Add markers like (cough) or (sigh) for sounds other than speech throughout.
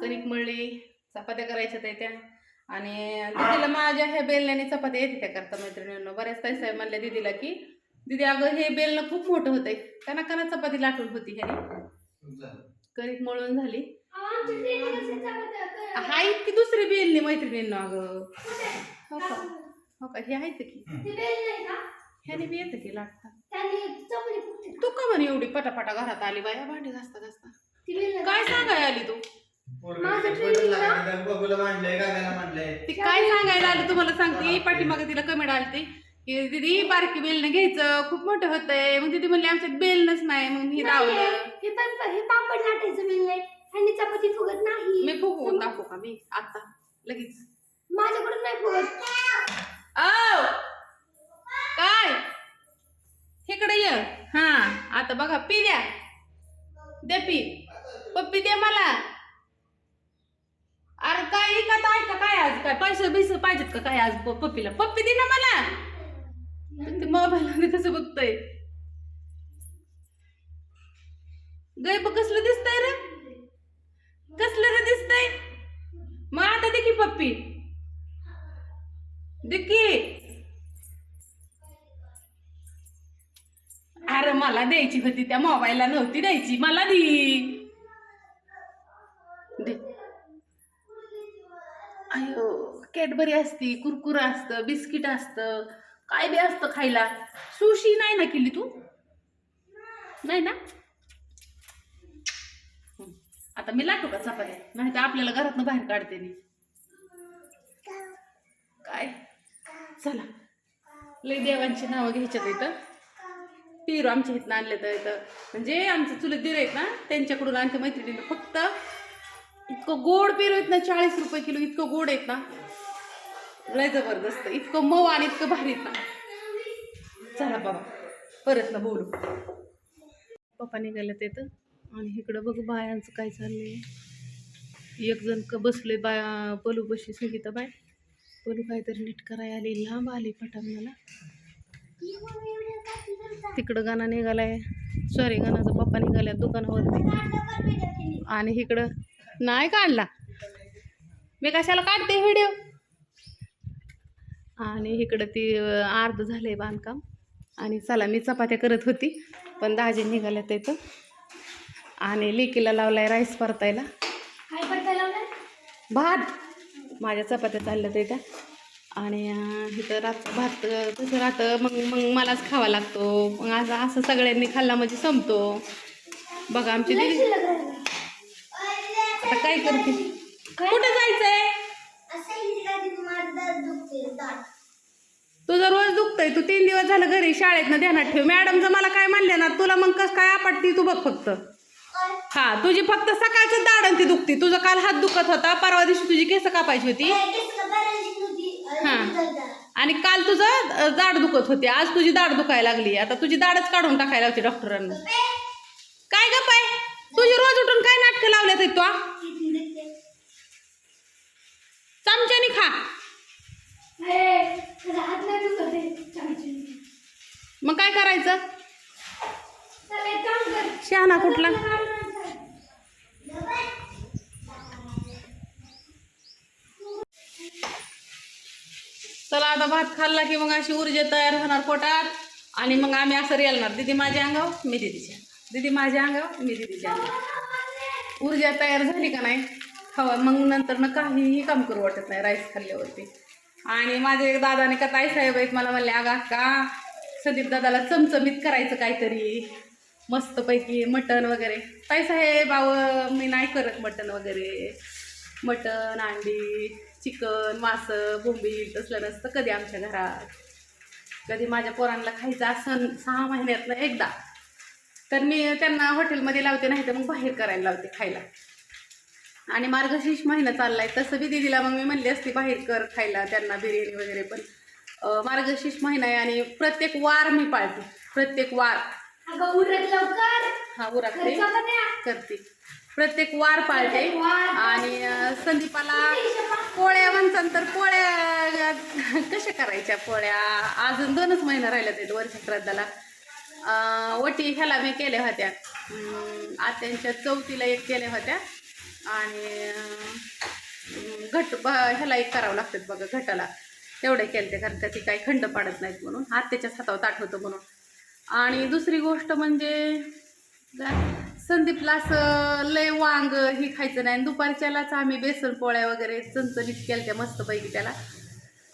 कणिक मळली चपात्या करायच्या त्या त्या. आणि दीदीला माझ्या ह्या बेलण्याने चपात्या येते त्या करता मैत्रिणींना. बऱ्याच ताई साहेब म्हणल्या दीदीला की दीदी अगं हे बेलणं खूप मोठं होतंय. कना कना चपाती लाटून होती ह्याने. कणिक मळून झाली. हा इतकी दुसरी बेलणी मैत्रिणींना अगं. हो का? हो का? हे आहेत की. ह्याने बी येतं की लाटता तू का म्हणे एवढी पटापटा घरात आली बाया? भांडी घासता घासता. काय सांगाय आली तू? माझं training ना- बघूला मांडलंय गागाला मांडलंय. ती काय सांगायला आली तुम्हाला सांगते? पाठीमागे तिला कमेंट आलती. की दीदी बारकी बेलनं घ्यायचं खूप मोठं होतंय. मग दीदी म्हणली आमच्यात बेलनच नाही मग मी लावलं हे पण हे पापड लाटायचं मिळलंय ह्यांनी चपाती फुगत नाही. मी फुगवून दाखवू का? मी आता लगेच. माझ्याकडून नाही फुगत. आव काय? इकडे ये. हा आता बघा पी द्या दे पी पप्पी दे मला अरे काय ऐकत आहे का काय आज काय पैसे बिसे पाहिजेत का काय आज प- पप्पीला पप्पी दे ना मला ते कसं बघतोय? गय बघ कसलं दिसतंय रे. कसलं रे दिसतंय? मग आता दे की पप्पी. देखी अरे मला द्यायची होती त्या मोबाईलला नव्हती द्यायची. मला दी. अयो कॅडबरी असती कुरकुर असतं बिस्किट असतं. काय बी असतं खायला. सुशी नाही ना केली तू? नाही ना? आता मी लाटू का चपात्या नाही तर आपल्याला घरातनं बाहेर काढते मी. काय? चला. लय देवांची नावं घ्यायच्यात इथं. पिरू आमच्या इथनं आणले तर इथं. म्हणजे आमचे चुलत दिर आहेत ना त्यांच्याकडून आमच्या मैत्रिणीनं. फक्त इतकं गोड पेरू आहेत ना चाळीस रुपये किलो इतकं गोड आहेत ना. लय जबरदस्त. इतकं मऊ आणि इतकं भारी ना चला बाबा परत ना बोलू. पप्पा निघाले तर. आणि इकडं बघ बायांचं काय चाललंय. एक जण क बसले बाया पलू बशी संगीता बाय पलू काहीतरी नीट करायला आली लांब आली पटांगणाला. तिकडं गाणं निघालाय. सॉरी गाणाचा पप्पा निघाल्या दुकानावरती. आणि इकडं नाही काढला मी कशाला काढते व्हिडिओ? आणि इकडं ती अर्ध झालंय बांधकाम. आणि चला मी चपात्या करत होती पण दाजी निघाल्या तिथं आणि लेकीला लावलाय राईस परतायला. भात. माझ्या चपात्या चालल्या त्या आणि इथं रात भात कसं राहतं मग मग मलाच खावा लागतो. मग असं असं सगळ्यांनी खाल्ला म्हणजे संपतो. बघा आमची राहिलंय. आता काय करते? कुठं जायचंय? तुझं रोज दुखतंय तू तीन दिवस झालं घरी शाळेत ना ध्यानात ठेव. मॅडमचं मला काय म्हणले ना तुला मग कसं काय आपटती तू बघ फक्त. हा तुझी फक्त सकाळचं दाडण ती दुखती. तुझं काल हात दुखत होता परवा दिवशी तुझी केस कापायची होती. आणि काल तुझं दाढ दुखत होती. आज तुझी दाढ दुखायला लागली. आता तुझी दाढच काढून टाकायला होती डॉक्टरांना. काय ग पाय तुझी रोज उठून काय नाटकं लावल्यात तू चमच्यानी खा. मग काय करायचं. शहाणा कुठला? चला आता भात खाल्ला की मग अशी ऊर्जा तयार होणार पोटात. आणि मग आम्ही असं रेलणार. दीदी माझ्या अंगावर मी दीदीच्या. दीदी माझ्या अंगावर मी दीदीच्या ऊर्जा तयार झाली का नाही? हवा मग नंतर ना काहीही काम करू वाटत नाही राईस खाल्ल्यावरती. आणि माझे एक दादाने का ताई साहेब आहेत. मला म्हणले अगा का संदीप दादाला चमचमीत करायचं काहीतरी. मस्तपैकी मटण वगैरे. ताई साहेब आव मी नाही करत मटण वगैरे. मटण अंडी चिकन मासं बोंबील तसलं नसतं कधी आमच्या घरात. कधी माझ्या पोरांना खायचं असं सहा महिन्यातनं एकदा. तर मी त्यांना हॉटेलमध्ये लावते नाही तर मग बाहेर करायला लावते खायला. आणि मार्गशीर्ष महिना चाललाय. तसं बी दिदीला मग मी म्हणली असती बाहेर कर खायला त्यांना बिर्याणी वगैरे. पण मार्गशीर्ष महिना आहे आणि प्रत्येक वार मी पाळते. प्रत्येक वार. उरत. हा चपात्या. करते. प्रत्येक वार पाळते. आणि संदीपाला पोळ्या म्हणतात तर पोळ्या कशा करायच्या पोळ्या? अजून दोनच महिना राहिल्या आहेत वर्ष श्राद्धाला. वटी ह्याला मी केल्या होत्या. आत्यांच्या चौथीला एक केल्या होत्या. आणि घट ब ह्याला एक करावं लागतात बघा घटाला. तेवढे केले ते कारण का ती काही खंड पाडत नाहीत म्हणून. हात त्याच्याच हातावर ताट होतं म्हणून. आणि दुसरी गोष्ट म्हणजे? संदीपला असं लय वांग ही खायचं नाही. आणि दुपारच्यालाच आम्ही बेसन पोळ्या वगैरे चणचणीत केल्या त्या मस्तपैकी त्याला.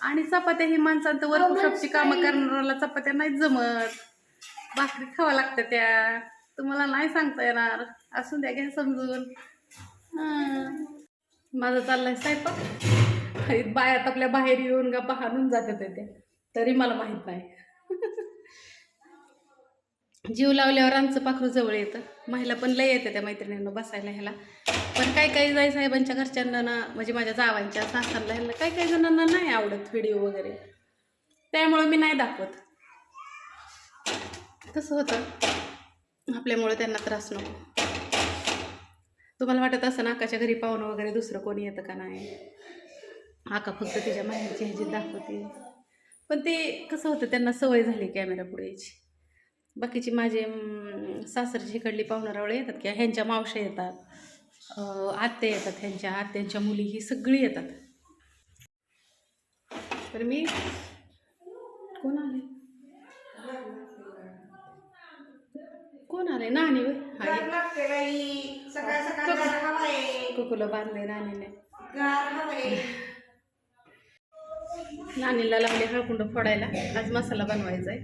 आणि चपात्या ही माणसांचं वर्कशॉपची कामं करणाऱ्याला चपात्या नाहीत जमत. भाकरी खावा लागतं त्या. तुम्हाला नाही सांगता येणार. असून द्या घ्या समजून. माझा चाललाय स्वयंपाक. बायात आपल्या बाहेर येऊन का पाहून जातात ते. तरी मला माहीत नाही. जीव लावल्यावर आमचं पाखरू जवळ येतं. महिला पण लय येते त्या मैत्रिणींना बसायला ह्याला. पण काही काही जाई साहेबांच्या घरच्यांना ना म्हणजे माझ्या जावांच्या सासऱ्याला ह्याला काही काही जणांना नाही आवडत व्हिडिओ वगैरे. त्यामुळं मी नाही दाखवत. कसं होतं. आपल्यामुळे त्यांना त्रास नको. तुम्हाला वाटत असं ना आकाच्या घरी पाहुणं वगैरे दुसरं कोणी येतं का नाही? आका फक्त तिच्या माहेरची ह्याची दाखवते. पण ते कसं होतं त्यांना सवय झाली कॅमेरा पुढे यायची. बाकीची माझे सासरची इकडली पाहुणारावळे येतात किंवा ह्यांच्या मावशा येतात आत्या येतात ह्यांच्या आत्यांच्या मुली ही सगळी येतात. तर मी कोण आले? कोण आले. लागते बाई. सकाळ सकाळ गार हवा आहे कुकुला बांधले नानीने गार हवा आहे नानीला लागले हळकुंड फोडायला. आज मसाला बनवायचा आहे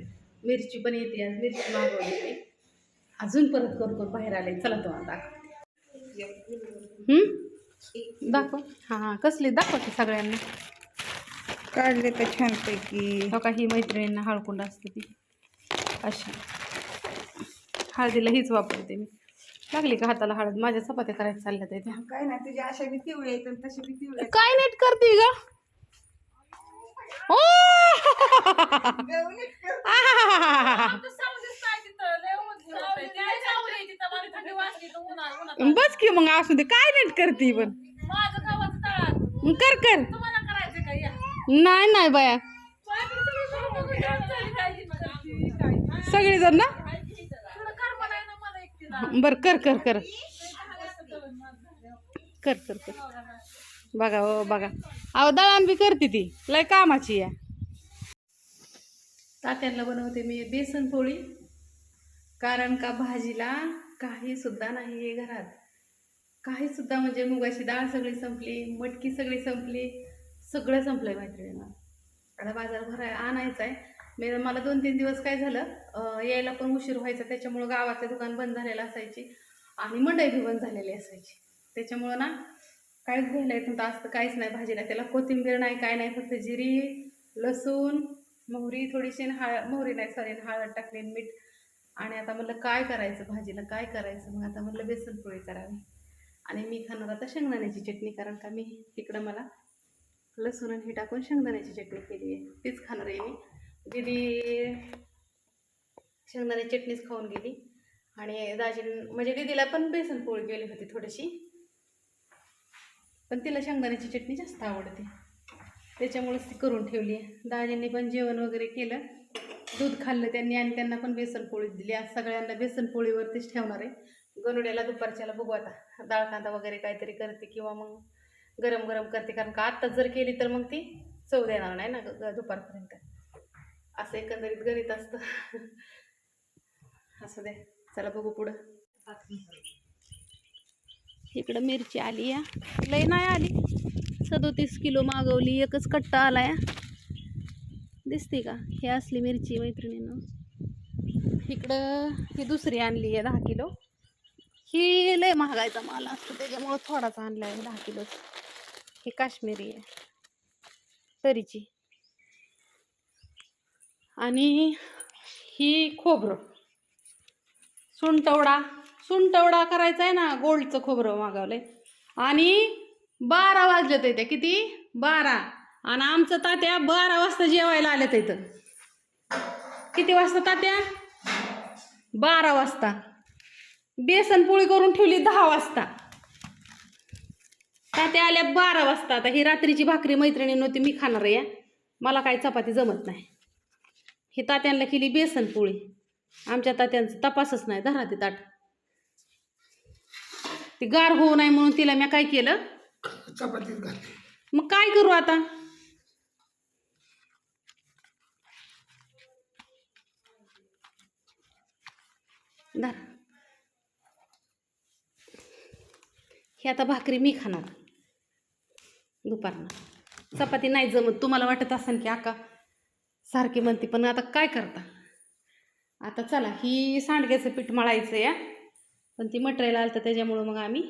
मिरची पण येते आज. मिरची मागवली अजून परत कर कर. बाहेर आले. चला तुम्हाला दाखव हम्म? दाखव. हां हां. कसली? दाखव की सगळ्यांना. काढले तर छानपैकी. हो का? ही मैत्रिणींना हळकुंड असते ती. अशी. हळदीला हीच वापरते मी. लागली का हाताला हळद? माझ्या चपात्या करायच्या चालल्या त्या काय नाही तुझ्या अशा बी तशी बी. काय नीट करते ग? ओ. बस की मग असू दे. काय नीट करते पण? कर कर. नाही नाही बाया. सगळेजण ना? बर कर कर कर. कर कर कर. बघा हो बघा. अहो दळण बी करते ती. लय कामाची या तात्यांना बनवते मी बेसन पोळी. कारण का भाजीला काही सुद्धा नाही आहे घरात. काही सुद्धा म्हणजे मुगाची डाळ सगळी संपली मटकी सगळी संपली सगळं संपलंय मैत्रिणींना आता बाजार भराय आणायचा आहे मी मला दोन तीन दिवस काय झालं यायला पण उशीर व्हायचा त्याच्यामुळं गावाचं दुकान बंद झालेलं असायची आणि मंडई बी बंद झालेली असायची. त्याच्यामुळं ना काहीच घ्यायला येत नव्हतं असतं काहीच नाही भाजीला त्याला कोथिंबीर नाही काय नाही फक्त जिरी लसूण मोहरी थोडीशी हळद हळ मोहरी नाही सॉरी हळद टाकली आणि मीठ. आणि आता म्हणलं काय करायचं भाजीला काय करायचं? मग आता म्हटलं बेसनपोळी करावी. आणि मी खाणार आता शेंगदाण्याची चटणी कारण का मी तिकडं मला लसूण आणि हे टाकून शेंगदाण्याची चटणी केली आहे. तीच खाणार आहे मी. दीदी शेंगदाण्याची चटणीच खाऊन गेली. आणि दाजी म्हणजे दीदीला पण बेसन पोळी केली होती थोडीशी. पण तिला शेंगदाण्याची चटणी जास्त आवडते. त्याच्यामुळेच ती करून ठेवली. आहे दाजींनी पण जेवण वगैरे केलं. दूध खाल्लं त्यांनी आणि त्यांना पण बेसन पोळी दिली. आज सगळ्यांना बेसन पोळीवरतीच ठेवणार आहे. गनुड्याला दुपारच्याला बघू आता. डाळ कांदा वगैरे काहीतरी करते किंवा मग गरम गरम करते. कारण का आत्ताच जर केली तर मग ती चव देणार नाही ना ग- ग- दुपारपर्यंत. असं एकंदरीत गणित असतं. असं दे चला बघू पुढं. इकडं मिरची आली या. लय नाही आली. सदोतीस किलो मागवली एकच कट्टा आला या दिसते का? हे असली मिरची मैत्रिणीनं. इकडं ही दुसरी आणली आहे दहा किलो. ही लय महागायचा माल असतो त्याच्यामुळं थोडाच आणला आहे दहा किलोच. ही काश्मीरी आहे. तरीची. आणि ही खोबरं. सुंटवडा सुंटवडा करायचा आहे ना गोल्डचं खोबरं मागवलंय. आणि बारा वाजलेत इथे किती? बारा. आणि आमचं तात्या बारा वाजता जेवायला आलेत इथं. किती वाजता तात्या? बारा वाजता. बेसन पोळी करून ठेवली दहा वाजता. तात्या आल्या बारा वाजता. आता ही रात्रीची भाकरी मैत्रिणी नव्हती मी खाणार आहे. मला काही चपाती जमत नाही. ही तात्यांना केली बेसन पोळी. आमच्या तात्यांचं तपासच नाही धरा ते ताट. ती गार होऊ नये म्हणून तिला मी काय केलं? चपातीत घालते मग काय करू आता? धर. हे आता भाकरी मी खाणार. दुपारनं. चपाती नाही जमत तुम्हाला वाटत असेल की आका सारखी म्हणते पण आता काय करता? आता चला ही सांडग्याचं पीठ मळायचं या पण ती मटेरियल आलं तर त्याच्यामुळं मग आम्ही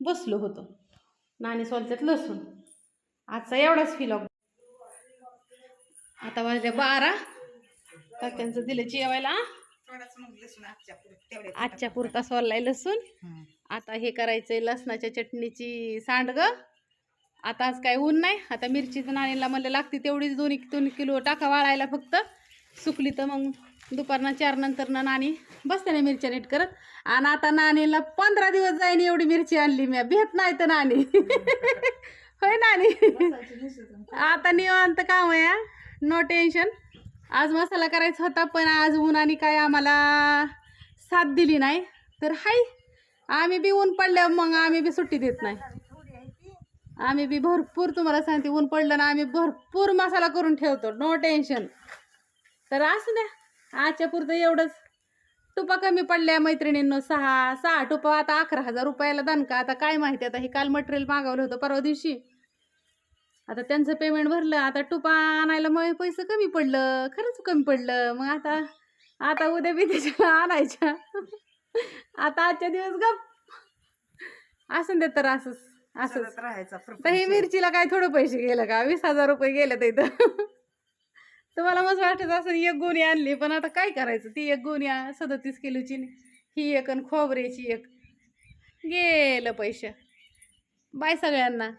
बसलो होतो. नाणी सोलत्यात लसूण. आजचा एवढाच फिलॉग आता वाजल्या बारा. तात्यांचं दिलं जेवायला आजच्या पुरता सोललाय लसूण. आता हे करायचंय लसणाच्या चटणीची सांडग. आता आज काय ऊन नाही. आता मिरचीचं नाणीला म्हणलं लागते तेवढीच दोन दोन किलो टाका वाळायला फक्त. सुकली तर मग दुपारनं चार नंतर ना नाणी बसते ना मिरच्या नीट करत. आणि आता नाणीला पंधरा दिवस जाईन एवढी मिरची आणली मी. भेट नाही तर नाणी. (laughs) होय नाणी. आता निवांत काम आहे नो टेन्शन आज मसाला करायचा होता पण आज उन्हाने काय आम्हाला साथ दिली नाही. तर हाय आम्ही बी ऊन पडल्यावर मग आम्ही बी सुट्टी देत नाही. आम्ही बी भरपूर तुम्हाला सांगते ऊन पडलं ना आम्ही भरपूर मसाला करून ठेवतो. नो टेन्शन तर असू द्या. आजच्या पुरतं एवढंच. टुपा कमी पडल्या मैत्रिणींनो सहा सहा टुपा आता अकरा हजार रुपयाला दणका. आता काय माहिती आता हे काल मटेरियल मागवलं होतं परवा दिवशी. आता त्यांचं पेमेंट भरलं. आता टुपा आणायला मग पैसे कमी पडलं. खरंच कमी पडलं. मग आता आता उद्या बी त्याच्या आणायच्या. आता आजच्या दिवस गप. असं दे तर असंच. असंच. चालत राहायचा तर हे मिरचीला काय थोडं पैसे गेलं का? वीस हजार रुपये गेले तर इथं. (laughs) तुम्हाला मस्त वाटत असं एक गोणी आणली पण आता काय करायचं? ती एक गोणी सदतीस किलोची ही एक आणि खोबऱ्याची एक. गेलं पैसे. बाय सगळ्यांना.